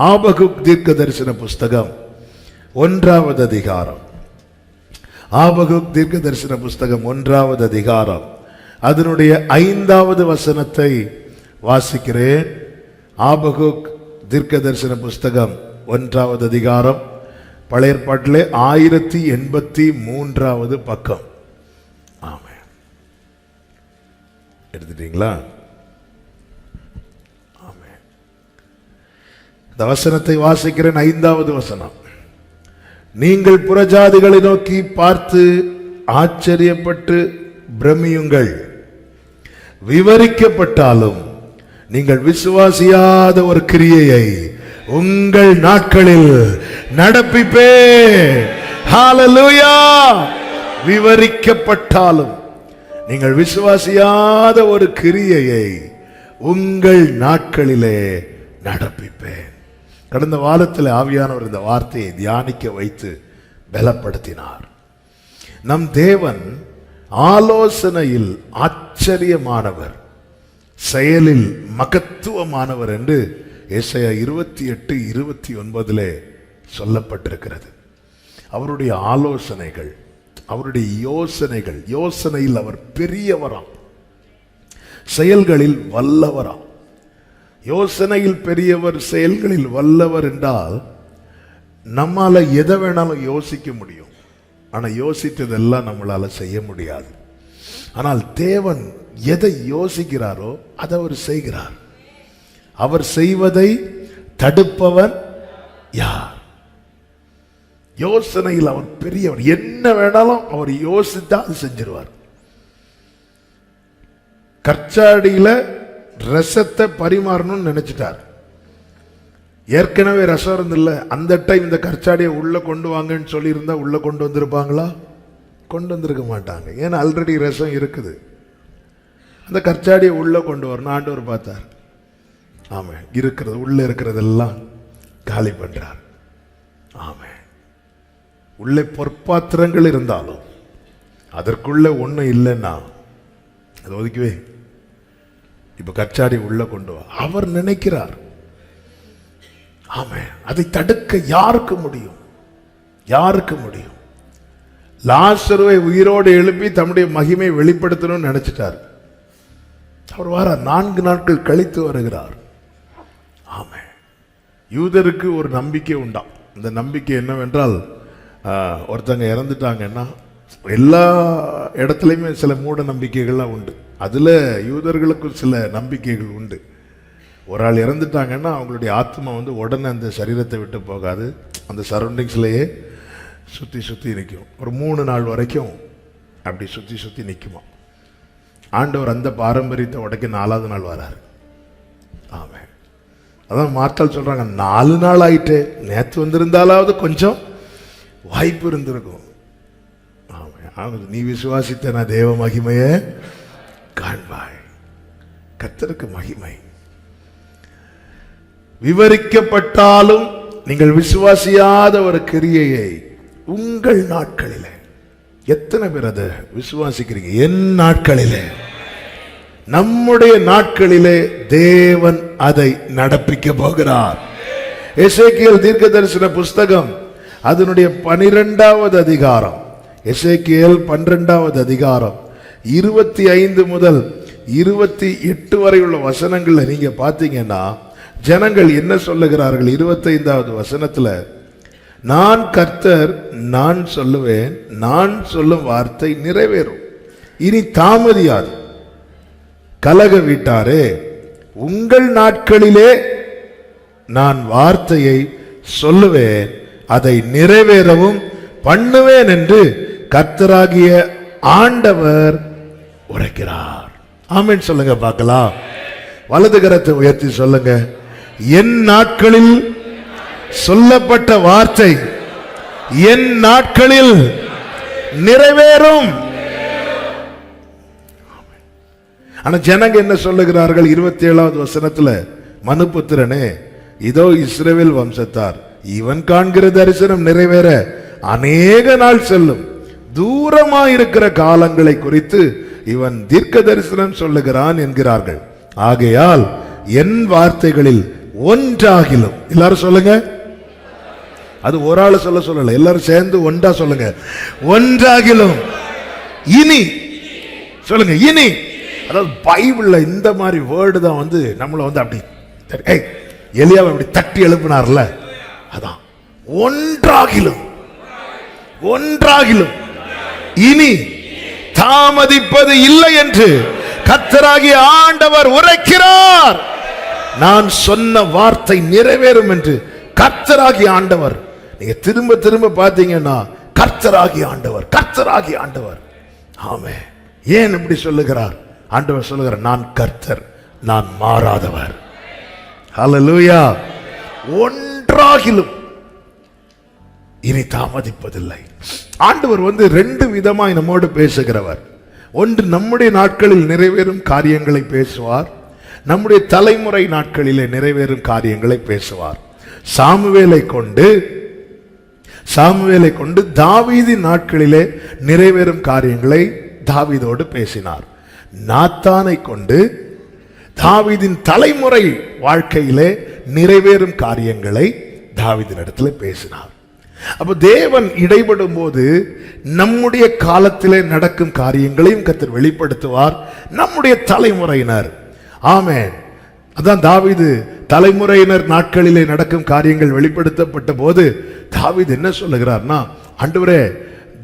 ஆபகுக் தீர்க்க தரிசன புஸ்தகம் ஒன்றாவது அதிகாரம். ஆபகுக் தீர்க்க தரிசன புஸ்தகம் ஒன்றாவது அதிகாரம். அதனுடைய ஐந்தாவது வசனத்தை வாசிக்கிறேன். ஆபகுக் தீர்க்க தரிசன புஸ்தகம் ஒன்றாவது அதிகாரம். பழைய ஏற்பாட்டிலே ஆயிரத்தி எண்பத்தி மூன்றாவது பக்கம். ஆமாம் எடுத்துட்டீங்களா? இந்த வசனத்தை வாசிக்கிறேன் ஐந்தாவது வசனம். நீங்கள் புறஜாதிகளை நோக்கி பார்த்து ஆச்சரியப்பட்டு பிரமியுங்கள். விவரிக்கப்பட்டாலும் நீங்கள் விசுவாசியாத ஒரு கிரியையை உங்கள் நாட்களில் நடப்பிப்பே விவரிக்கப்பட்டாலும் நீங்கள் விசுவாசியாத ஒரு கிரியையை உங்கள் நாட்களிலே நடப்பிப்பேன். கடந்த வாரத்தில் ஆவியானவர் இந்த வார்த்தையை தியானிக்க வைத்து பலப்படுத்தினார். நம் தேவன் ஆலோசனையில் ஆச்சரியமானவர் செயலில் மகத்துவமானவர் என்று இசையா இருபத்தி எட்டு இருபத்தி ஒன்பதிலே சொல்லப்பட்டிருக்கிறது. அவருடைய ஆலோசனைகள் அவருடைய யோசனைகள் யோசனையில் அவர் பெரியவராம் செயல்களில் வல்லவராம். யோசனையில் பெரியவர் செயல்களில் வல்லவர் என்றால் நம்மால் எதை வேணாலும் யோசிக்க முடியும். ஆனால் யோசித்ததெல்லாம் நம்மளால செய்ய முடியாது. ஆனால் தேவன் எதை யோசிக்கிறாரோ அதை அவர் செய்கிறார். அவர் செய்வதை தடுப்பவன் யார்? யோசனையில் அவர் பெரியவர். என்ன வேணாலும் அவர் யோசித்தா அது செஞ்சிருவார். கற்சாடியில ரசத்தை பரிமாறணும்னு நினச்சிட்டார். ஏற்கனவே ரசம் இருந்தில்ல அந்த டைம் இந்த கற்சாடியை உள்ளே கொண்டு வாங்கன்னு சொல்லியிருந்தா உள்ளே கொண்டு வந்திருப்பாங்களா? கொண்டு வந்திருக்க மாட்டாங்க. ஏன்னா ஆல்ரெடி ரசம் இருக்குது. அந்த கற்சாடியை உள்ளே கொண்டு வரணும். ஆண்டவர் பார்த்தார். ஆமாம் இருக்கிறது உள்ளே இருக்கிறதெல்லாம் காலி பண்ணுறார் ஆமாம் உள்ளே பொற்பாத்திரங்கள் இருந்தாலும் அதற்குள்ளே ஒன்றும் இல்லைன்னா அதை ஒதுக்குவே இப்போ கச்சாடி உள்ள கொண்டு வா. அவர் நினைக்கிறார். ஆமாம் அதை தடுக்க யாருக்கு முடியும்? யாருக்கு முடியும்? லாசருவை உயிரோடு எழுப்பி தம்முடைய மகிமை வெளிப்படுத்தணும்னு நினச்சிட்டார். அவர் வார நான்கு நாட்கள் கழித்து வருகிறார். ஆமாம் யூதருக்கு ஒரு நம்பிக்கை உண்டாம். இந்த நம்பிக்கை என்னவென்றால் ஆஹ், ஒருத்தங்க இறந்துட்டாங்கன்னா எல்லா இடத்துலையுமே சில மூட நம்பிக்கைகள்லாம் உண்டு. அதில் யூதர்களுக்கும் சில நம்பிக்கைகள் உண்டு. ஒரு ஆள் இறந்துட்டாங்கன்னா அவங்களுடைய ஆத்மா வந்து உடனே அந்த சரீரத்தை விட்டு போகாது. அந்த சரௌண்டிங்ஸ்லேயே சுற்றி சுற்றி நிற்கும் ஒரு மூணு நாள் வரைக்கும் அப்படி சுற்றி சுற்றி நிற்குமா ஆண்டவர் அந்த பாரம்பரியத்தை உடைக்க நாலாவது நாள் வராரு. ஆமாம் அதான் மாற்றால் சொல்கிறாங்க நாலு நாள் ஆயிட்டு. நேற்று வந்திருந்தாலாவது கொஞ்சம் வாய்ப்பு இருந்திருக்கும். ஆமென். நீ விசுவாசித்த நான் தேவ மகிமையை காண்பாய். கத்தருக்கு மகிமை. விவரிக்கப்பட்டாலும் நீங்கள் விசுவாசியாத ஒரு கிரியையை உங்கள் நாட்களில். எத்தனை பேர் அதை விசுவாசிக்கிறீங்க? என் நாட்களிலே. நம்முடைய நாட்களிலே தேவன் அதை நடப்பிக்க போகிறார். எசேக்கியல் தீர்க்க தரிசன புஸ்தகம் அதனுடைய பனிரெண்டாவது அதிகாரம். எசேக்கியல் பன்னிரெண்டாவது அதிகாரம் இருபத்தி ஐந்து முதல் இருபத்தி எட்டு வரை உள்ள வசனங்களில் நீங்கள் பார்த்தீங்கன்னா ஜனங்கள் என்ன சொல்லுகிறார்கள்? இருபத்தைந்தாவது வசனத்தில் நான் கர்த்தர் நான் சொல்லுவேன் நான் சொல்லும் வார்த்தை நிறைவேறும். இனி தாமதியாது. கலக வீட்டாரே. உங்கள் நாட்களிலே நான் வார்த்தையை சொல்லுவேன் அதை நிறைவேறவும் பண்ணுவேன் என்று கர்த்தராகிய ஆண்டவர் உரைக்கிறார். ஆமீன். சொல்லுங்க பார்க்கலாம். வலது கரத்தை உயர்த்தி சொல்லுங்க. என் நாட்களில் சொல்லப்பட்ட வார்த்தை என் நாட்களில் நிறைவேறும். ஆனா ஜனங்க என்ன சொல்லுகிறார்கள்? இருபத்தி ஏழாவது வசனத்துல மனுபுத்திரனே இதோ இஸ்ரேவேல் வம்சத்தார் இவன் காண்கிற தரிசனம் நிறைவேற அநேக நாள் செல்லும். தூரமா இருக்கிற காலங்களை குறித்து இவன் தீர்க்க தரிசனம் சொல்லுகிறான் என்கிறார்கள். ஆகையால் என் வார்த்தைகளில் ஒன்றாகிலும் எல்லாரும் சொல்லுங்க. அது ஒரு ஆள் சொல்ல சொல்லல எல்லாரும் சேர்ந்து ஒன்றா சொல்லுங்க. ஒன்றாகிலும் இனி சொல்லுங்க இனி. அதாவது பைபிள்ல இந்த மாதிரி வேர்டு தான் வந்து நம்மள வந்து அப்படி ஏய் எலியாவை அப்படி தட்டி எழுப்பினார்ல அதான். ஒன்றாகிலும் ஒன்றாகிலும். இனி தாமதிப்பது இல்லை என்று கத்தராகிய ஆண்டவர் உரைக்கிறார். நான் சொன்ன வார்த்தை நிறைவேறும் என்று கர்த்தராகி ஆண்டவர். நீங்க திரும்ப திரும்ப பார்த்தீங்கன்னா கர்த்தராகி ஆண்டவர் கர்த்தராகி ஆண்டவர். ஆமே ஏன் இப்படி சொல்லுகிறார்? ஆண்டவர் சொல்லுகிறார் நான் கர்த்தர் நான் மாறாதவர். ஹலலூயா ஒன்றாகிலும் இனி தாமதிப்பதில்லை. ஆண்டவர் வந்து ரெண்டு விதமாய் நம்மோடு பேசுகிறவர். ஒன்று நம்முடைய நாட்களில் நிறைவேறும் காரியங்களை பேசுவார். நம்முடைய தலைமுறை நாட்களிலே நிறைவேறும் காரியங்களை பேசுவார். சாமுவேலை கொண்டு சாமுவேலை கொண்டு தாவீதின் நாட்களிலே நிறைவேறும் காரியங்களை தாவீதோடு பேசினார். நாத்தானை கொண்டு தாவீதின் தலைமுறை வாழ்க்கையிலே நிறைவேறும் காரியங்களை தாவீதின் இடத்துல பேசினார். அப்போ தேவன் இடைபடும் போது நம்முடைய காலத்திலே நடக்கும் காரியங்களையும் கத்தர் வெளிப்படுத்துவார். நம்முடைய தலைமுறையினர். ஆமென். அதான் தாவிது தலைமுறையினர் நாட்களிலே நடக்கும் காரியங்கள் வெளிப்படுத்தப்பட்ட போது தாவிது என்ன சொல்லுகிறார்னா ஆண்டவரே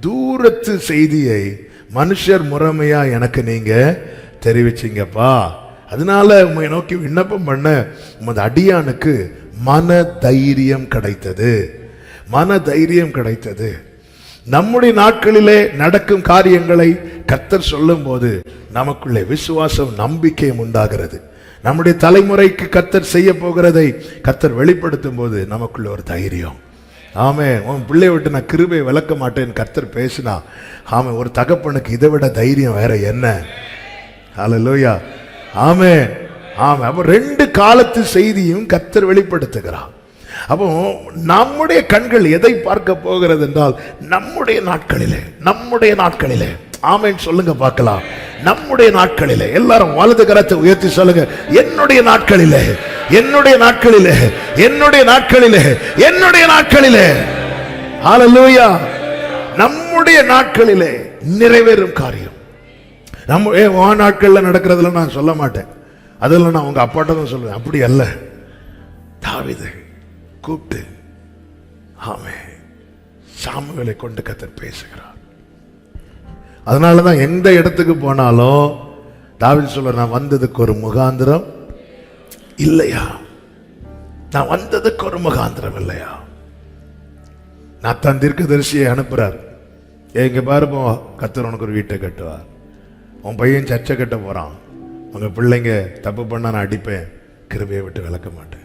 தூரத்து செய்தியை மனுஷர் முறைமையா எனக்கு நீங்க தெரிவிச்சீங்கப்பா. அதனால உம்மை நோக்கி விண்ணப்பம் பண்ண உமது அடியானுக்கு மன தைரியம் கிடைத்தது. மன தைரியம் கிடைத்தது. நம்முடைய நாட்களிலே நடக்கும் காரியங்களை கர்த்தர் சொல்லும்போது நமக்குள்ளே விசுவாசம் நம்பிக்கையும் உண்டாகிறது. நம்முடைய தலைமுறைக்கு கத்தர் செய்ய போகிறதை கத்தர் வெளிப்படுத்தும் போது நமக்குள்ள ஒரு தைரியம். ஆமே உன் பிள்ளைய விட்டு நான் கிருபை விளக்க மாட்டேன் கத்தர் பேசினா ஆமே ஒரு தகப்பனுக்கு இதை விட தைரியம் வேற என்ன? ஹalleluya ஆமே ஆமே அப்போ ரெண்டு காலத்து செய்தியும் கத்தர் வெளிப்படுத்துகிறான் அப்போ நம்முடைய கண்கள் எதை பார்க்க போகிறது என்றால் நம்முடைய நாட்களிலே நம்முடைய நாட்களிலே. ஆமேன் சொல்லுங்க பார்க்கலாம். நம்முடைய நாட்களிலே. எல்லாரும் வலது கரத்தை உயர்த்தி சொல்லுங்க. என்னுடைய நாட்களிலே என்னுடைய நாட்களிலே என்னுடைய நாட்களிலே என்னுடைய நாட்களிலே. ஆலலூயா நம்முடைய நாட்களிலே நிறைவேறும் காரியம். நம்ம ஏ வா நாட்களில் நடக்கிறதுல நான் சொல்ல மாட்டேன். அதெல்லாம் நான் உங்கள் அப்பாட்ட தான் சொல்லுவேன். அப்படி அல்ல. தாவிதை. கூப்பிட்டு ஆமே சாமுவேலை கொண்டு கத்தர் பேசுகிறார். அதனால தான் எந்த இடத்துக்கு போனாலும் தாவில் சொல்ல நான் வந்ததுக்கு ஒரு முகாந்திரம் இல்லையா? நான் வந்ததுக்கு ஒரு முகாந்திரம் இல்லையா? நான் தன் தீர்க்கதரிசியை அனுப்புறார். எங்க பாருப்போ கத்தர் உனக்கு ஒரு வீட்டை கட்டுவார். உன் பையன் சர்ச்சை கட்ட போறான். உங்க பிள்ளைங்க தப்பு பண்ணா நான் அடிப்பேன். கிருபையை விட்டு விளக்க மாட்டேன்.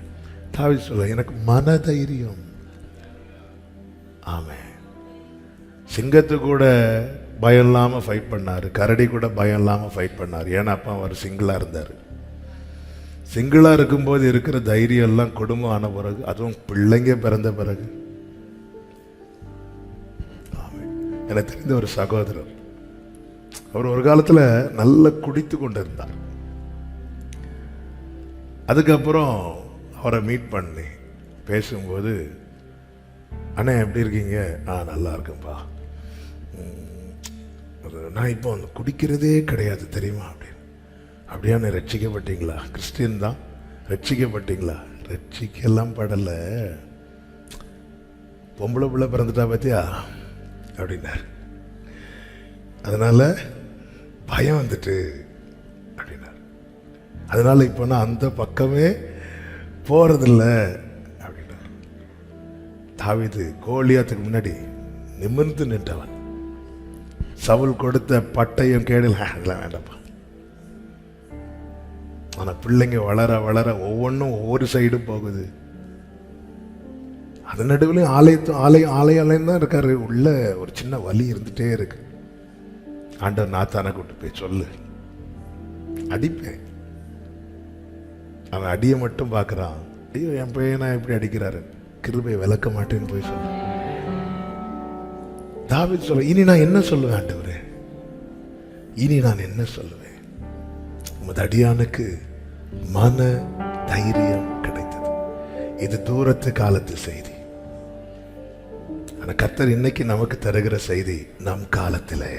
தாவி சொல்ல எனக்கு மனதைரியம். ஆமே. சிங்கத்து கூட பயம் இல்லாமல் ஃபைட் பண்ணார். கரடி கூட பயம் இல்லாமல் ஃபைட் பண்ணார். ஏன்னா அப்பா அவர் சிங்கிளாக இருந்தார். சிங்கிளாக இருக்கும்போது இருக்கிற தைரியம் எல்லாம் குடும்பம் ஆன பிறகு அதுவும் பிள்ளைங்க பிறந்த பிறகு. எனக்கு தெரிந்த ஒரு சகோதரர். அவர் ஒரு காலத்தில் நல்ல குடித்து கொண்டு இருந்தார் அதுக்கப்புறம் அவரை மீட் பண்ணி பேசும்போது அண்ணே எப்படி இருக்கீங்க? ஆ நல்லா இருக்கேன்ப்பா. நான் இப்போ வந்து குடிக்கிறதே கிடையாது தெரியுமா? அப்படின்னு. அப்படியாண்ணே ரட்சிக்கப்பட்டீங்களா? கிறிஸ்டின் தான். ரட்சிக்கப்பட்டீங்களா? ரட்சிக்கெல்லாம் படலை. பொம்பளை பிள்ளை பிறந்துட்டா பார்த்தியா அப்படின்னார். அதனால் பயம் வந்துட்டு அப்படின்னார். அதனால் இப்போ நான் அந்த பக்கமே போகிறதில்ல அப்படின்னார் தாவிது கோழியாத்துக்கு முன்னாடி நிமிர்ந்து நின்றவன். சவுல் கொடுத்த பட்டையும் கேடல் அதெல்லாம் வேண்டாம்ப்பா. ஆனால் பிள்ளைங்க வளர வளர ஒவ்வொன்றும் ஒவ்வொரு சைடும் போகுது. அது நடுவில் ஆலயத்து ஆலயம் ஆலயம் ஆலயம் தான் இருக்காரு. உள்ள ஒரு சின்ன வலி இருந்துகிட்டே இருக்கு. ஆண்டவர் நாத்தான கூட்டு போய் சொல்லு. அடிப்பேன். அவன் அடியை மட்டும் பார்க்குறான். ஐயோ என் பையனை எப்படி அடிக்கிறாரு? கிருபை விளக்க மாட்டேன்னு போய் சொல்ல தாவித் சொல்ல இனி நான் என்ன சொல்லுவேன் ஆண்டவரே? இனி நான் என்ன சொல்லுவேன்? உமது அடியானுக்கு மன தைரியம் கிடைத்தது. இது தூரத்து காலத்து செய்தி. ஆனால் கத்தர் இன்னைக்கு நமக்கு தருகிற செய்தி நம் காலத்திலே.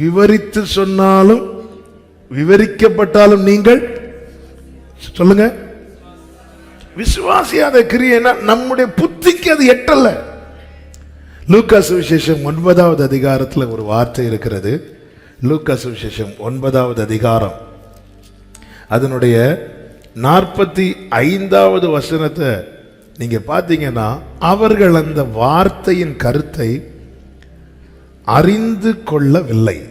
விவரித்து சொன்னாலும் விவரிக்கப்பட்டாலும் நீங்கள் சொல்லுங்க. விசுவாசியாத கிரியனா நம்முடைய புத்திக்கு அது எட்டல்ல. லூக்கா விசேஷம் ஒன்பதாவது அதிகாரத்தில் ஒரு வார்த்தை இருக்கிறது. லூக்கா விசேஷம் ஒன்பதாவது அதிகாரம். அதனுடைய நாற்பத்தி ஐந்தாவது வசனத்தை நீங்கள் பார்த்தீங்கன்னா அவர்கள் அந்த வார்த்தையின் கருத்தை அறிந்து கொள்ளவில்லை.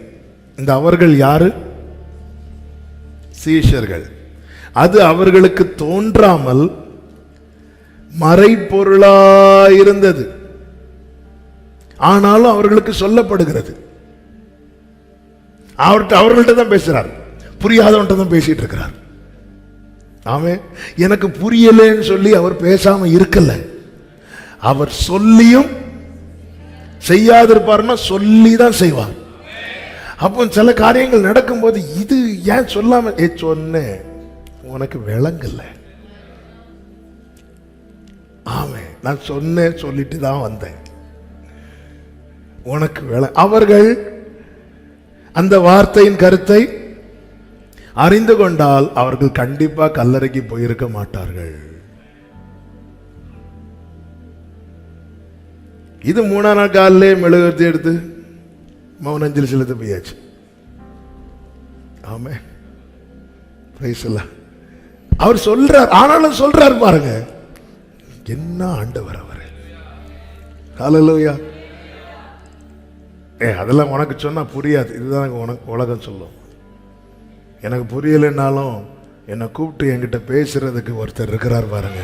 இந்த அவர்கள் யாரு? சீஷர்கள். அது அவர்களுக்கு தோன்றாமல் மறைப்பொருளாயிருந்தது ஆனாலும் அவர்களுக்கு சொல்லப்படுகிறது. அவர்கிட்ட அவர்கள்ட்ட தான் பேசுறார். புரியாதவன்ட்ட தான் பேசிட்டு இருக்கிறார். ஆமே எனக்கு புரியலன்னு சொல்லி அவர் பேசாம இருக்கல. அவர் சொல்லியும் செய்யாதிருப்பாருன்னா சொல்லி தான் செய்வார். அப்போ சில காரியங்கள் நடக்கும்போது இது ஏன் சொல்லாம ஏ சொன்னேன் உனக்கு விளங்கல. ஆமே நான் சொன்னேன் சொல்லிட்டு தான் வந்தேன். உனக்கு விள அவர்கள் அந்த வார்த்தையின் கருத்தை அறிந்து கொண்டால் அவர்கள் கண்டிப்பாக கல்லறைக்கு போயிருக்க மாட்டார்கள். இது மூணாம் நாள் காலிலே மெழுகுவர்த்தி எடுத்து மௌன அஞ்சலி செலுத்த போயாச்சு. ஆமே பிரைஸ் the அவர் சொல்றார் ஆனாலும் சொல்றார் பாருங்க. என்ன ஆண்டவர் அவர். ஹalleluya ஏ அதெல்லாம் உனக்கு சொன்னா புரியாது. இதுதான் உனக்கு உலகம் சொல்லும். எனக்கு புரியலைன்னாலும் என்னை கூப்பிட்டு என்கிட்ட பேசுறதுக்கு ஒருத்தர் இருக்கிறார் பாருங்க.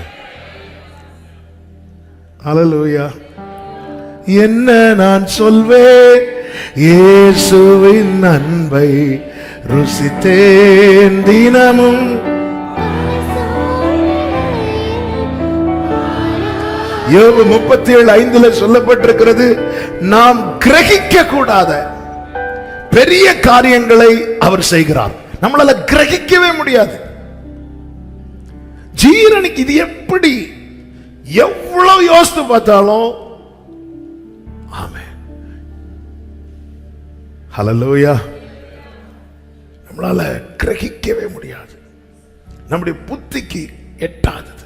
ஹalleluya என்ன நான் சொல்வேன்? இயேசுவின் அன்பை ருசித்தேன் தினமும். யோபு முப்பத்தி ஏழு ஐந்துல சொல்லப்பட்டிருக்கிறது நாம் கிரகிக்க கூடாத பெரிய காரியங்களை அவர் செய்கிறார். நம்மளால கிரகிக்கவே முடியாது. ஜீரனுக்கு இது எப்படி எவ்வளவு யோசித்து பார்த்தாலும் ஆமே ஹலலூயா நம்மளால கிரகிக்கவே முடியாது. நம்முடைய புத்திக்கு எட்டாதது.